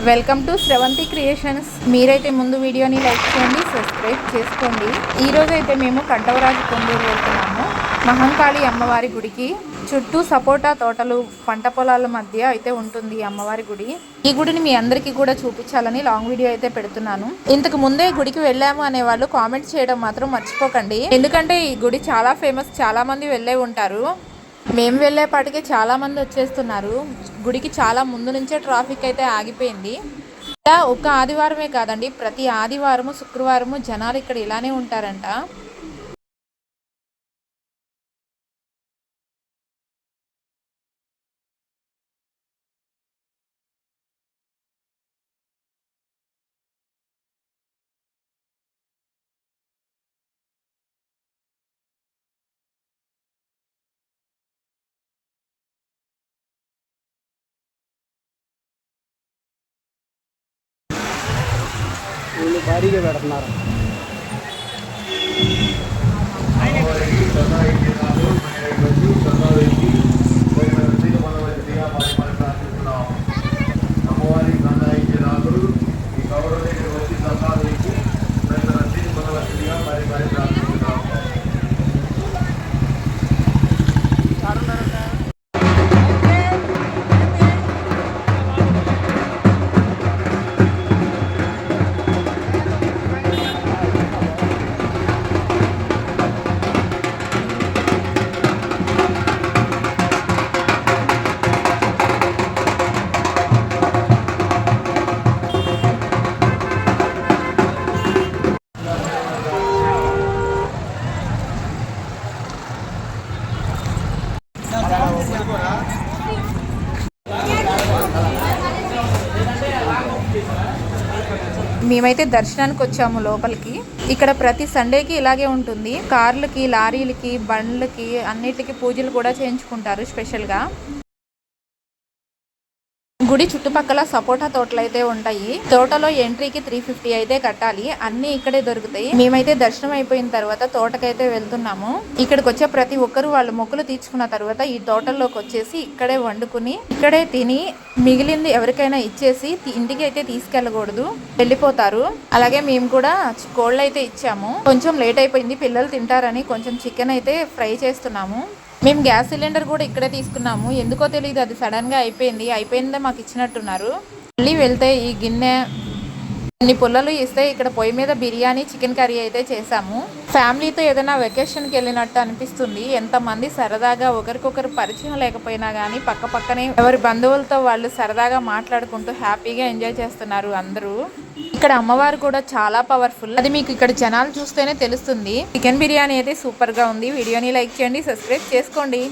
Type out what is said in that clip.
Welcome to Sravanthi creations. మీరైతే ముందు వీడియోని లైక్ చేయండి సబ్స్క్రైబ్ చేసుకోండి. ఈ అయితే మేము కంటవరాజు కొండూరు వెళ్తున్నాము. మహంకాళి అమ్మవారి గుడికి. చుట్టూ సపోటా తోటలు పంట పొలాల మధ్య అయితే ఉంటుంది అమ్మవారి గుడి. ఈ గుడిని మీ అందరికీ కూడా చూపించాలని లాంగ్ వీడియో అయితే పెడుతున్నాను. ఇంతకు ముందే గుడికి వెళ్ళాము అనే వాళ్ళు కామెంట్ చేయడం మాత్రం మర్చిపోకండి. ఎందుకంటే ఈ గుడి చాలా ఫేమస్ చాలా మంది వెళ్ళే ఉంటారు. మేము వెళ్ళేపాటికి చాలామంది వచ్చేస్తున్నారు. గుడికి చాలా ముందు నుంచే ట్రాఫిక్ అయితే ఆగిపోయింది. ఇలా ఒక్క ఆదివారమే కాదండి ప్రతి ఆదివారము శుక్రవారము జనాలు ఇక్కడ ఇలానే ఉంటారంట. భారీగా పెడుతున్నారు మేమైతే దర్శనానికి వచ్చాము లోపలికి. ఇక్కడ ప్రతి సండేకి ఇలాగే ఉంటుంది. కార్లకి లారీలకి బండ్లకి అన్నిటికీ పూజలు కూడా చేయించుకుంటారు స్పెషల్గా. గుడి చుట్టుపక్కల సపోటా తోటలు అయితే ఉంటాయి. తోటలో ఎంట్రీకి త్రీ ఫిఫ్టీ అయితే కట్టాలి. అన్ని ఇక్కడే దొరుకుతాయి. మేమైతే దర్శనం అయిపోయిన తర్వాత తోటకైతే వెళ్తున్నాము. ఇక్కడికి వచ్చే ప్రతి ఒక్కరు వాళ్ళు మొక్కులు తీర్చుకున్న తర్వాత ఈ తోటల్లోకి వచ్చేసి ఇక్కడే వండుకుని ఇక్కడే తిని మిగిలింది ఎవరికైనా ఇచ్చేసి ఇంటికి అయితే తీసుకెళ్ళకూడదు. వెళ్ళిపోతారు. అలాగే మేము కూడా కోళ్ళు అయితే ఇచ్చాము. కొంచెం లేట్ అయిపోయింది. పిల్లలు తింటారని కొంచెం చికెన్ అయితే ఫ్రై చేస్తున్నాము. మేము గ్యాస్ సిలిండర్ కూడా ఇక్కడే తీసుకున్నాము. ఎందుకో తెలియదు అది సడన్గా అయిపోయింది. అయిపోయిందే మాకు ఇచ్చినట్టున్నారు. మళ్ళీ వెళ్తే ఈ గిన్నె కొన్ని పుల్లలు ఇస్తే ఇక్కడ పొయ్యి మీద బిర్యానీ చికెన్ కర్రీ అయితే చేసాము ఫ్యామిలీతో ఏదైనా వెకేషన్కి వెళ్ళినట్టు అనిపిస్తుంది. ఎంతమంది సరదాగా ఒకరికొకరు పరిచయం లేకపోయినా కానీ పక్క పక్కనే ఎవరి బంధువులతో వాళ్ళు సరదాగా మాట్లాడుకుంటూ హ్యాపీగా ఎంజాయ్ చేస్తున్నారు అందరూ. ఇక్కడ అమ్మవారు కూడా చాలా పవర్ఫుల్. అది మీకు ఇక్కడ జనాలు చూస్తేనే తెలుస్తుంది. చికెన్ బిర్యానీ అయితే సూపర్గా ఉంది. వీడియోని లైక్ చేయండి సబ్స్క్రైబ్ చేసుకోండి.